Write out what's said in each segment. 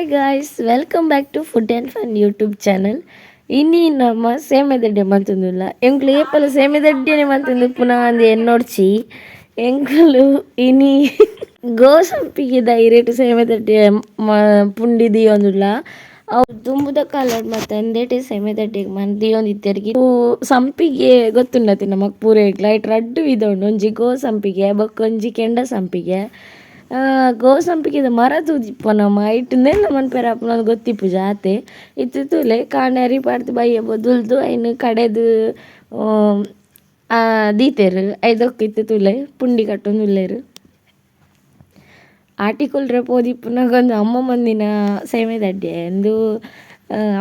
Hi guys welcome back to food and fun YouTube channel ಇನಿ ನಮ್ಮ ಸೇಮೆದಡ್ಡೆ ಮಂತೊಂದುಲ್ಲ ಎಂಕ್ಲು ಏಪಲ ಸೇಮೆದಡ್ಡೆನೆ ಮಂತೊಂದು ಪುನಃ ಅಂದ್ ಎನ್ನೊಡ್ಚಿ ಎಂಕುಲು ಇನಿ ಗೋಸಂಪಿಗೆ ದೈರೇಟ್ ಸೇಮೆದಡ್ಡೆ ಮ ಪುಂಡಿ ಅವ್ರು ಅವು ಕಾಲಡ್ ಮತ್ತೆ ಅಂದೇಟೆ ಸೇಮೆದಡ್ಡೆಗ್ ಮನ್ ದಿಯೊಂದಿತ್ತೆರ್ಗಿ ಸಂಪಿಗೆ ಗೊತ್ತುಂಡತಿ ನಮಕ್ ಪೂರೈಗ್ಲ ಐಟ್ ರಡ್ಡು ವಿಧ ಉಂಡು ಒಂಜಿ ಗೋಸಂಪಿಗೆ ಬಕ್ಕೊಂಜಿ ಕೆಂಡ ಸಂಪಿಗೆ ಗೋಸಂಪಿಗೆದ ಮರ ನಮ್ಮ ಐಟುಂದೆಲ್ಲ ಮನ್ಪೆರ ಆಪುಂಡು ಗೊತ್ತಿಪ್ಪು ಜಾತೆ ಇತ್ತು ತೂಲೆ ಕಾಂಡೆ ಅರಿಪಾಡ್ದ್ ಬೈಯ ಬೊದುಲ್ದು ಐನ್ ಕಡೆದು ದೀತೆರ್, ಐದೊಕ್ಕೆ ಇತ್ತು ತೂಲೆ ಪುಂಡಿ ಕಟ್ಟೊಂದು ಉಲ್ಲೇರು. ಆಟಿಕೊಲ್ರೆ ಪೋದಿಪ್ಪುನಗೊಂದು ಅಮ್ಮ ಮಂದಿನ ಸೇಮೆದಡ್ಡೆ ಅಂದು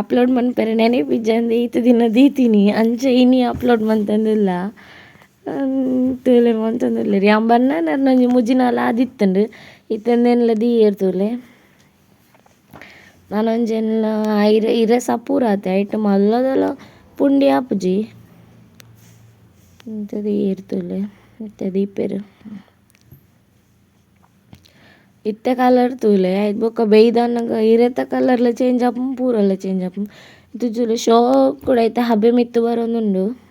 ಅಪ್ಲೋಡ್ ಮನ್ಪೆರೆ ನೆನೆಪಿಜ್ಜಂದೆ ಈತ ದಿನ ದೀತಿನಿ ಅಂಚೆ ಇನಿ ಅಪ್ಲೋಡ್ ಮಂತಂದಿಲ್ಲ. ತೂಲೆ ಮಂತೊಂದುಲ್ಲೆರ್ ಯಾನ್ ಬನ್ನನರ್ನ ಒಂಜಿ ಮುಜಿನಾಲ್ ಆದಿತ್ತುಂಡು ಇತ್ತೆಂದೆನ್ಲ ದೀಯೆರ್ ತೂಲೆ ನಾನೊಂಜೆನ್ಲ ಇರೆ ಇರೆ ಸಪೂರ ಆತೆ ಐಟ್ ಮಲ್ಲದಲ ಪುಂಡಿ ಆಪುಜಿ ಇಂತ ದೀಯೆರ್ ತೂಲೆ ಇತ್ತೆ ದೀಪೆರ್ ಇತ್ತೆ ಕಲರ್ ತೂಲೆ ಐಟ್ ಬೊಕ ಬೇಯ್ದಾನಗ ಇರೆತ ಕಲರ್ಲ ಚೇಂಜ್ ಆಪುಂಡು ಪೂರಲ ಚೇಂಜ್ ಆಪುಂಡು ಇತ್ತ್ ಶೋಕ್ ಕೂಡ ಐತೆ ಹಬೆ ಮಿತ್ತ್ ಬರೊಂದುಂಡು ಫಸ್ಟ್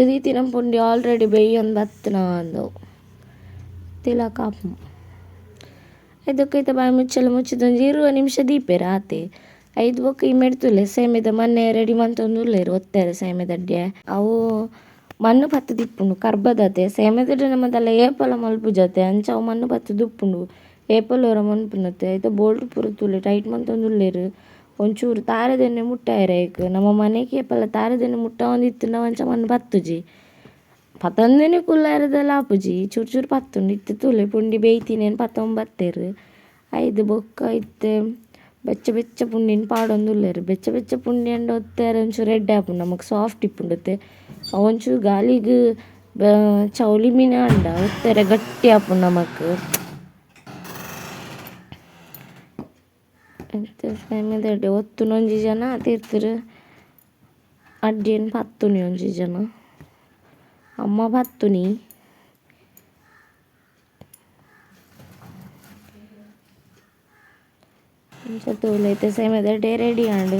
ದೀತಿನ ಪುಂಡಿ ಆಲ್ರೆಡಿ ಬೇಯೊಂದು ಬತ್ತುನ ಅಂದು ತಿಲಕ ಆಪುಂಡು ಐದಕ್ಕೈತ ಬಾಯಿ ಮುಚ್ಚಲ ಮುಚ್ಚಿದೊಂಜಿ ಇರುವ ನಿಮಿಷ ದೀಪೆರ್ ಆತೆ ಐದು ಬೊಕ ಈ ಮೆಡ್ತುಲೆ ಸೇಮೆದ ಮನ್ನೆ ರೆಡಿ ಮಂತೊಂದುಲ್ಲೆರ್ ಒತ್ತೆರ್ ಸೇಮೆದಡ್ಡೆ ಅವು ಮಣ್ಣು ಪತ್ತು ದಿಪ್ಪುಂಡು ಕರ್ಬದತೆ ಸೇಮೆದಡ್ಡೆ ನಮ್ಮದಲ್ಲ ಏಪಲ ಮಲ್ಪುಜತೆ ಅಂಚ ಅವು ಮಣ್ಣು ಪತ್ತು ದಿಪ್ಪುಂಡು ಏಪಲ ಒರ ಮನ್ಪುನತೆ ಐತ ಬೋಲ್ಟ್ ಪೂರ ತೂಲೆ ಟೈಟ್ ಮಂತೊಂದುಲ್ಲೆರ್ ಒಂಚೂರು ತಾರೆದೆಣ್ಣೆ ಮುಟ್ಟಾಯರೆ ಐಕ್ ನಮ ಮನೆಗ್ ಮುಟ್ಟ ಒಂದಿತ್ತು ನಾವು ಅಂಚ ಮಣ್ಣು ಪತ್ತುಜಿ ಪತೊಂದೆನೆ ಕುಲ್ಲಾಯಿರದಲ ಆಪುಜಿ ಚೂರು ಚೂರು ಪತ್ತುಂಡು. ಇತ್ತೆ ತೂಲೆ ಪುಂಡಿ ಬೇಯ್ತಿನೇನು ಪತ್ತೊಂದು ಬತ್ತೇರು ಐದು ಬೊಕ್ಕ ಇತ್ತೆ. ಬೆಚ್ಚ ಬೆಚ್ಚ ಪುಂಡಿನ್ ಪಾಡೊಂದುಲ್ಲೆರ್. ಬೆಚ್ಚ ಬೆಚ್ಚ ಪುಂಡಿ ಅಂಡ ಒತ್ತೆರ್ ಒಂಚೂರು ರೆಡ್ ಆಪುಂಡು ನಮಕ್ ಸಾಫ್ಟ್ ಇಪ್ಪುಂಡತ್ತೆ ಒಂಚೂರು ಗಾಲಿಗೆ ಚೌಲಿ ಮೀನ ಅಂಡ. ಒತ್ತಾರೆ ಗಟ್ಟಿ ಆಪು ನಮಕ್. ಎಂತ ಸೇಮೆದಡ್ಡೆ ಒತ್ತುನ ಒಂಜಿ ಜನ ತಿರ್ತಿರ್ ಅಡ್ಡಿಯನ್ ಪತ್ತುನಿ ಒಂಜಿ ಜನ ಅಮ್ಮ ಪತ್ತುನಿ ಇಂಚ ತೂಲೈತೆ ಸೇಮೆದಡ್ಡೆ ರೆಡಿ ಆಂಡ್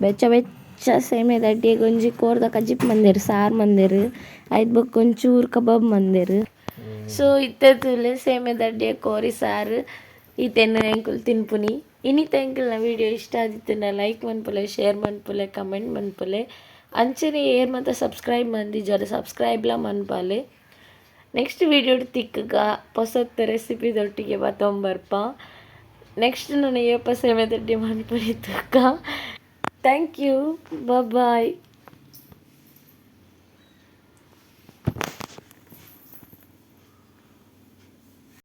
ಬೆಚ್ಚ ಬೆಚ್ಚ ಸೇಮೆದಡ್ಡೆಗ್ ಒಂಜಿ ಕೋರ್ದ ಕಜಿಪ್ ಮಂದೆರ್ ಸಾರ್ ಮಂದೆರ್ ಐತ್ ಬೊಕ ಒಂಚೂರು ಕಬಾಬ್ ಮಂದೆರ್ ಸೊ ಇತ್ತೆ ತೂಲೆ ಸೇಮೆದಡ್ಡೆ ಕೋರಿ ಸಾರ್ ಈತೆನ್ ಎಂಕುಲು ತಿನ್ಪುನಿ ಇನ್ನಿತ ನಾ ವಿಡಿಯೋ ಇಷ್ಟ ಆದಿತ್ತುಂಡ ಲೈಕ್ ಮನ್ಪುಲೆ ಶೇರ್ ಮನ್ಪುಲೆ ಕಮೆಂಟ್ ಮನ್ಪುಲೆ ಅಂಚನೆ ಏರ್ ಮಾತ ಸಬ್ಸ್ಕ್ರೈಬ್ ಮಂದಿ ಜರ ಸಬ್ಸ್ಕ್ರೈಬ್ಲ ಮನ್ಪಾಲೆ ನೆಕ್ಸ್ಟ್ ವಿಡಿಯೋ ತಿಕ್ಕಗ ಹೊಸತ್ತ ರೆಸಿಪಿದೊಟ್ಟಿಗೆ ಬತ್ತೊಂಬರ್ಪ ನೆಕ್ಸ್ಟ್ ನಾನು ಏಪ ಸೇಮೆದಡ್ಡೆ ಮನ್ಪುನಿ ತಕ್ಕ. Thank you bye